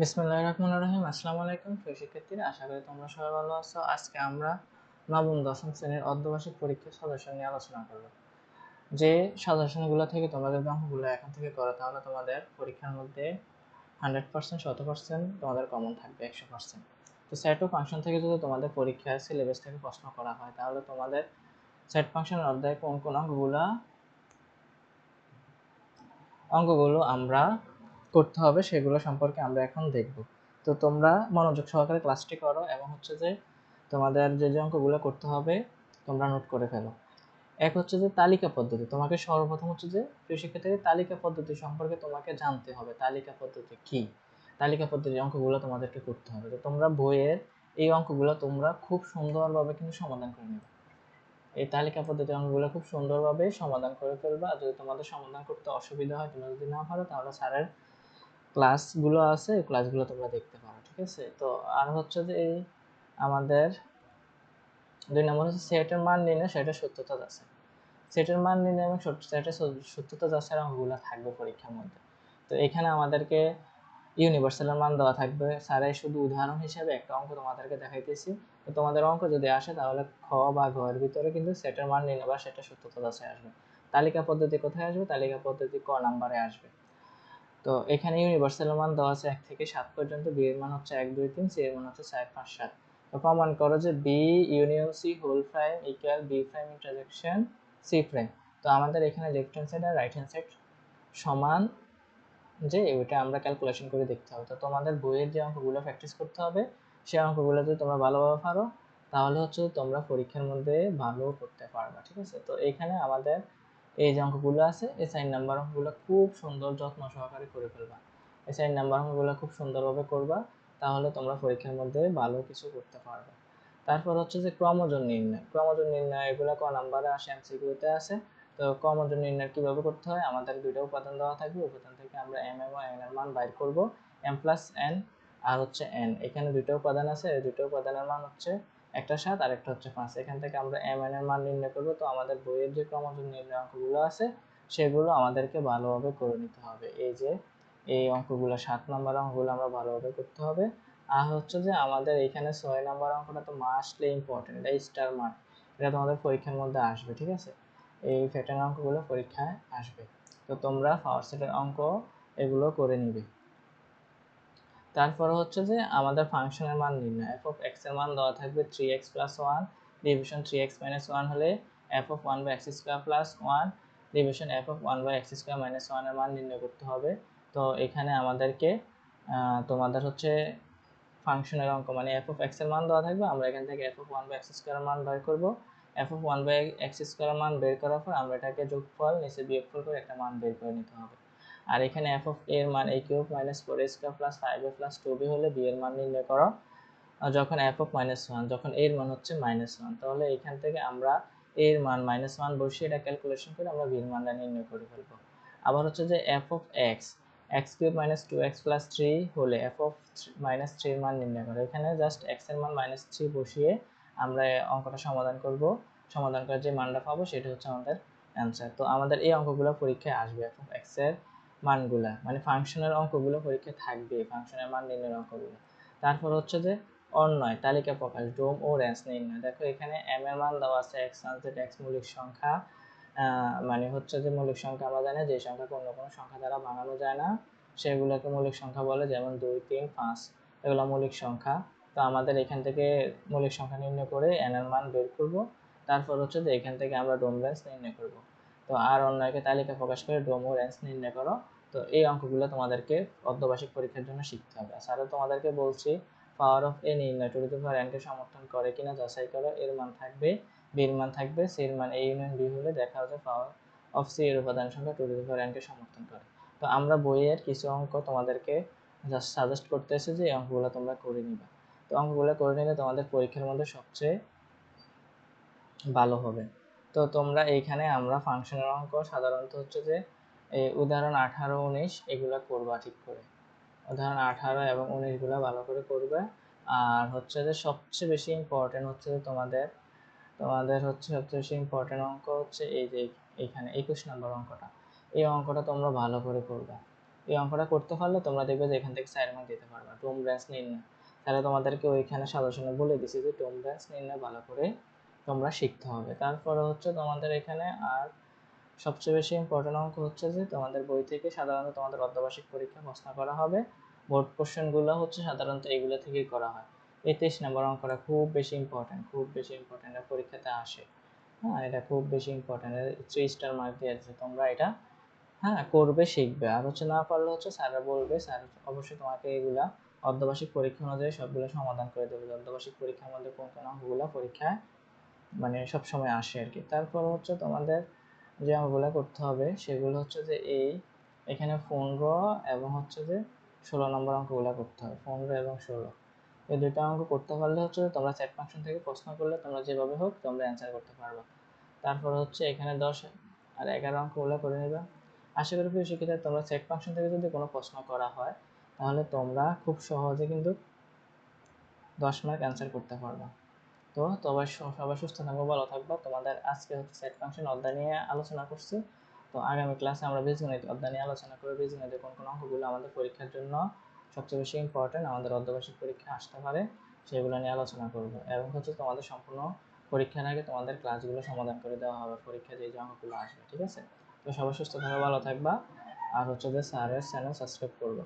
বিসমুল্লাহ রহমান রহিম। আসসালামু আলাইকুম প্রিয় শিক্ষার্থীরা, আশা করি তোমরা সবাই ভালো আছো। আজকে আমরা নবম, দশম শ্রেণির অর্ধবার্ষিক পরীক্ষার সাজেশন নিয়ে আলোচনা করব। যে সাজেশনগুলো থেকে যদি অঙ্কগুলো এখন থেকে করো, তাহলে তোমাদের পরীক্ষার মধ্যে হান্ড্রেড পার্সেন্ট শত পার্সেন্ট তোমাদের কমন থাকবে একশো পার্সেন্ট। তো ও ফাংশন থেকে যদি তোমাদের পরীক্ষার সিলেবাস থেকে প্রশ্ন করা হয়, তাহলে তোমাদের সেট ফাংশনের অধ্যায় কোন কোন অঙ্কগুলো অঙ্কগুলো আমরা করতে হবে সেগুলো সম্পর্কে আমরা এখন দেখব। তো তোমরা মনোযোগ সহকারে ক্লাসটি করো এবং হচ্ছে যে তোমাদের যে যে অঙ্কগুলো করতে হবে তোমরা নোট করে ফেলো। এক হচ্ছে যে তালিকা পদ্ধতি। তোমাকে সর্বপ্রথম হচ্ছে যে প্রিয় তালিকা পদ্ধতি সম্পর্কে তোমাকে জানতে হবে। তালিকা পদ্ধতি কি? তালিকা পদ্ধতির অঙ্কগুলো তোমাদেরকে করতে হবে। তো তোমরা বইয়ের এই অঙ্কগুলো তোমরা খুব সুন্দরভাবে কিন্তু সমাধান করে নেবে। এই তালিকা পদ্ধতির অঙ্কগুলো খুব সুন্দরভাবে সমাধান করে ফেলবা। যদি তোমাদের সমাধান করতে অসুবিধা হয়, তোমরা যদি না পারো, তাহলে স্যারের ক্লাসগুলো আছে ক্লাসগুলো তোমরা দেখতে পারো, ঠিক আছে? তো আর হচ্ছে যে এই আমাদের দুই নম্বর হচ্ছে সেটের মান নির্ণয় সেটা সত্যতা আছে সেটের মান নির্ণয় এবং সেটের সত্যতা যাচাইয়ের অঙ্কগুলো থাকবে পরীক্ষার মধ্যে। তো এখানে আমাদেরকে ইউনিভার্সালের মান দেওয়া থাকবে। স্যারাই শুধু উদাহরণ হিসেবে একটা অঙ্ক তোমাদেরকে দেখাইতেছি। তো তোমাদের অঙ্ক যদি আসে, তাহলে খ বা ঘ এর ভিতরে কিন্তু সেটের মান নির্ণয় বা সেটা সত্যতা যাচাই আসবে। তালিকা পদ্ধতি কোথায় আসবে? তালিকা পদ্ধতি ক নাম্বারে আসবে। তো এখানে ইউনিভার্সালের মান দেওয়া আছে এক থেকে সাত পর্যন্ত বি এর মান হচ্ছে এক, দুই, তিন সি এর মান হচ্ছে চার, পাঁচ, সাত। তো প্রমাণ করো যে B union C whole prime equal B prime intersection C prime তো আমাদের এখানে লেফট হ্যান্ড সাইড আর রাইট হ্যান্ড সাইড সমান যে ওইটা আমরা ক্যালকুলেশন করে দেখতে হবে। তো তোমাদের বইয়ের যে অঙ্কগুলো প্র্যাকটিস করতে হবে সেই অঙ্কগুলো যদি তোমরা ভালোভাবে পারো, তাহলে হচ্ছে তোমরা পরীক্ষার মধ্যে ভালো করতে পারবে, ঠিক আছে? তো এখানে আমাদের এই যে অঙ্কগুলো আছে, এই সাইন নাম্বার অঙ্কগুলো খুব সুন্দর যত্ন সহকারে করে ফেলবা। এই সাইন নাম্বার অঙ্কগুলো খুব সুন্দরভাবে করবা, তাহলে তোমরা পরীক্ষার মধ্যে ভালো কিছু করতে পারবে। তারপর হচ্ছে যে ক্রমজন নির্ণয়। ক্রমজন নির্ণয়, এগুলো ক নাম্বারে আসে, এমসিকিউতে আছে তো ক্রমজন নির্ণয় কীভাবে করতে হয়? আমাদের দুইটা উপাদান দেওয়া থাকবে, উপাদান থেকে আমরা এম এবং এন এর মান বাইর করব। এম প্লাস এন আর হচ্ছে এন এখানে দুইটা উপাদান আছে, এই দুটো উপাদানের মান হচ্ছে একটা সাত, আর একটা হচ্ছে পাঁচ। এখান থেকে আমরা এম এর মান নির্ণয় করব। তো আমাদের বইয়ের যে ক্রমজন নির্ণয় অঙ্কগুলো আছে, সেগুলো আমাদেরকে ভালোভাবে করে নিতে হবে। এই যে, এই অঙ্কগুলো সাত নম্বর অঙ্কগুলো আমরা ভালোভাবে করতে হবে। আর হচ্ছে যে আমাদের এখানে ছয় নম্বর অঙ্কটা তো মাস্টলি ইম্পর্টেন্ট এটা স্টার মার্ক এটা তোমাদের পরীক্ষার মধ্যে আসবে, ঠিক আছে? এই প্যাটার্ন অঙ্কগুলো পরীক্ষায় আসবে। তো তোমরা পাওয়ার সেটের অঙ্ক এগুলো করে নিবে। তারপর হচ্ছে যে আমাদের ফাংশনের মান নির্ণয়। এফ অফ এক্সের মান দেওয়া থাকবে three x plus one division three x minus one হলে f of one by x square plus one division f of one by x square minus ওয়ানের মান নির্ণয় করতে হবে। তো এখানে আমাদেরকে তোমাদের হচ্ছে ফাংশনের অঙ্ক মানে এফ অফ এক্সের মান দেওয়া থাকবে। আমরা এখান থেকে f of one by x square মান বের করব। F of one by x square মান বের করার পর আমরা এটাকে যোগফল, নিচে বিয়োগফল করে একটা মান বের করে নিতে হবে। আর এখানে এফ অফ এর মান a cube minus four a square plus five a plus two b হলে বি এর মান নির্ণয় করো। যখন এফ অফ মাইনাস ওয়ান যখন এর মান হচ্ছে মাইনাস ওয়ান তাহলে এখান থেকে আমরা এর মান মাইনাস ওয়ান বসিয়ে এটা ক্যালকুলেশন করে আমরা বি এর মানটা নির্ণয় করে ফেলব। আবার হচ্ছে যে f of x x cube minus two x plus three হলে এফ অফ মাইনাস থ্রির মান নির্ণয় করে। এখানে জাস্ট এক্সের মান মাইনাস থ্রি বসিয়ে আমরা অঙ্কটা সমাধান করব। সমাধান করে যে মানটা পাবো সেটা হচ্ছে আমাদের অ্যান্সার তো আমাদের এই অঙ্কগুলো পরীক্ষায় আসবে এফ অফ এক্সের। মানগুলা মানে ফাংশনের অঙ্কগুলো পরীক্ষায় থাকবে, ফাংশনের মান নির্ণয়ের অঙ্কগুলো। তারপর হচ্ছে যে অন্যয়, তালিকা প্রকাশ, ডোম ও রেঞ্জ নির্ণয়। দেখো এখানে এম এর মান দেওয়া আছে এক্স আনসেট এক্স মৌলিক সংখ্যা মানে হচ্ছে যে মৌলিক সংখ্যা আমরা জানি, যে সংখ্যাকে অন্য কোনো সংখ্যা দ্বারা ভাঙানো যায় না। সেগুলোকে মৌলিক সংখ্যা বলে, যেমন দুই, তিন, পাঁচ, এগুলো মৌলিক সংখ্যা। তো আমাদের এখান থেকে মৌলিক সংখ্যা নির্ণয় করে এন এর মান বের করব। তারপর হচ্ছে যে এখান থেকে আমরা ডোম রেঞ্জ নির্ণয় করব। তো আর অন্যকে তালিকা প্রকাশ করে ডোম, রেঞ্জ নির্ণয় করো। তো এই অঙ্কগুলো তোমাদেরকে অর্ধবার্ষিক পরীক্ষার জন্য শিখতে হবে। স্যারও তোমাদেরকে বলছি পাওয়ার অফ এ নির্ণয় টু টু পাওয়ার এনকে সমর্থন করে কিনা, যাচাই করো, এর মান থাকবে বির মান থাকবে সি এর মান এ ইউনিয়ন বি হলে দেখা যাবে পাওয়ার অফ সি এর উপাদান সংখ্যা টু টু পাওয়ার এনকে সমর্থন করে। তো আমরা বইয়ের কিছু অঙ্ক তোমাদেরকে জাস্ট সাজেস্ট করতেছি যে এই অঙ্কগুলো তোমরা করে নিবা। তো অঙ্কগুলো করে নিলে তোমাদের পরীক্ষার মধ্যে সবচেয়ে ভালো হবে। তো তোমরা এইখানে আমরা ফাংশনের অঙ্ক সাধারণত হচ্ছে যে, এই উদাহরণ আঠারো, উনিশ এগুলো করবা ঠিক করে। উদাহরণ আঠারো এবং উনিশগুলো ভালো করে করবে। আর হচ্ছে যে সবচেয়ে বেশি ইম্পর্টেন্ট হচ্ছে যে তোমাদের তোমাদের হচ্ছে সবচেয়ে বেশি ইম্পর্টেন্ট অঙ্ক হচ্ছে এই যে এইখানে একুশ নম্বর অঙ্কটা। এই অঙ্কটা তোমরা ভালো করে করবে। এই অঙ্কটা করতে পারলে তোমরা দেখবে যে এখান থেকে চার মার্ক দিতে পারবে। টোম ব্রাঞ্চ নির্ণয়। তাহলে তোমাদেরকে ওইখানে সাজেশনে বলে দিছি যে টোম ব্রাঞ্চ নির্ণয় ভালো করে তোমরা শিখতে হবে। তারপরে হচ্ছে তোমাদের এখানে আর সবচেয়ে বেশি ইম্পর্টেন্ট অঙ্ক হচ্ছে যে তোমাদের বই থেকে সাধারণত তোমাদের অর্ধবার্ষিক পরীক্ষা প্রশ্ন করা হবে। বোর্ড কোশ্চেনগুলো হচ্ছে সাধারণত এইগুলো থেকেই করা হয়। এই তেইশ নম্বর অঙ্কটা খুব বেশি ইম্পর্টেন্ট খুব বেশি ইম্পর্টেন্ট পরীক্ষাতে আসে। হ্যাঁ এটা খুব বেশি ইম্পর্টেন্ট থ্রি স্টার মার্ক দিয়ে আছে তোমরা এটা হ্যাঁ করবে, শিখবে। আর হচ্ছে না পারলে হচ্ছে স্যাররা বলবে, স্যার অবশ্যই তোমাকে এগুলা অর্ধবার্ষিক পরীক্ষা অনুযায়ী সবগুলো সমাধান করে দেবে। অর্ধবার্ষিক পরীক্ষার মধ্যে কোন কোন অঙ্কগুলো পরীক্ষায় মানে সব সময় আসে আর কি তারপর হচ্ছে তোমাদের যে অঙ্কগুলো করতে হবে, সেগুলো হচ্ছে যে এই, এখানে পনেরো এবং হচ্ছে যে ষোলো নম্বর অঙ্কগুলো করতে হবে পনেরো এবং ষোলো। এই দুইটা অঙ্ক করতে পারলে হচ্ছে তোমরা সেট ফাংশন থেকে প্রশ্ন করলে তোমরা যেভাবে হোক তোমরা অ্যান্সার করতে পারবে। তারপর হচ্ছে এখানে দশ আর এগারো অঙ্কগুলো করে নেবে। আশা করি প্রিয় শিক্ষিতা, তোমরা সেট ফাংশন থেকে যদি কোনো প্রশ্ন করা হয়, তাহলে তোমরা খুব সহজে কিন্তু দশ মার্ক অ্যান্সার করতে পারবে। তো সবাই সবাই সুস্থ থাকব ভালো থাকব। তোমাদের আজকে হচ্ছে সেট ফাংশন অধ্যায় নিয়ে আলোচনা করছি। তো আগামী ক্লাসে আমরা বীজগণিত অধ্যায় নিয়ে আলোচনা করব। বীজগণিতের কোন কোন অঙ্কগুলো আমাদের পরীক্ষার জন্য সবচেয়ে বেশি ইম্পর্টেন্ট আমাদের অর্ধবার্ষিক পরীক্ষা আসতে পারে, সেগুলো নিয়ে আলোচনা করব। এবং হচ্ছে তোমাদের সম্পূর্ণ পরীক্ষার আগে তোমাদের ক্লাসগুলো সমাধান করে দেওয়া হবে পরীক্ষা যে যে অঙ্কগুলো আসবে, ঠিক আছে? তো সবাই সুস্থ থাকবে ভালো থাকবা। আর হচ্ছে যে স্যারের চ্যানেল সাবস্ক্রাইব করবে।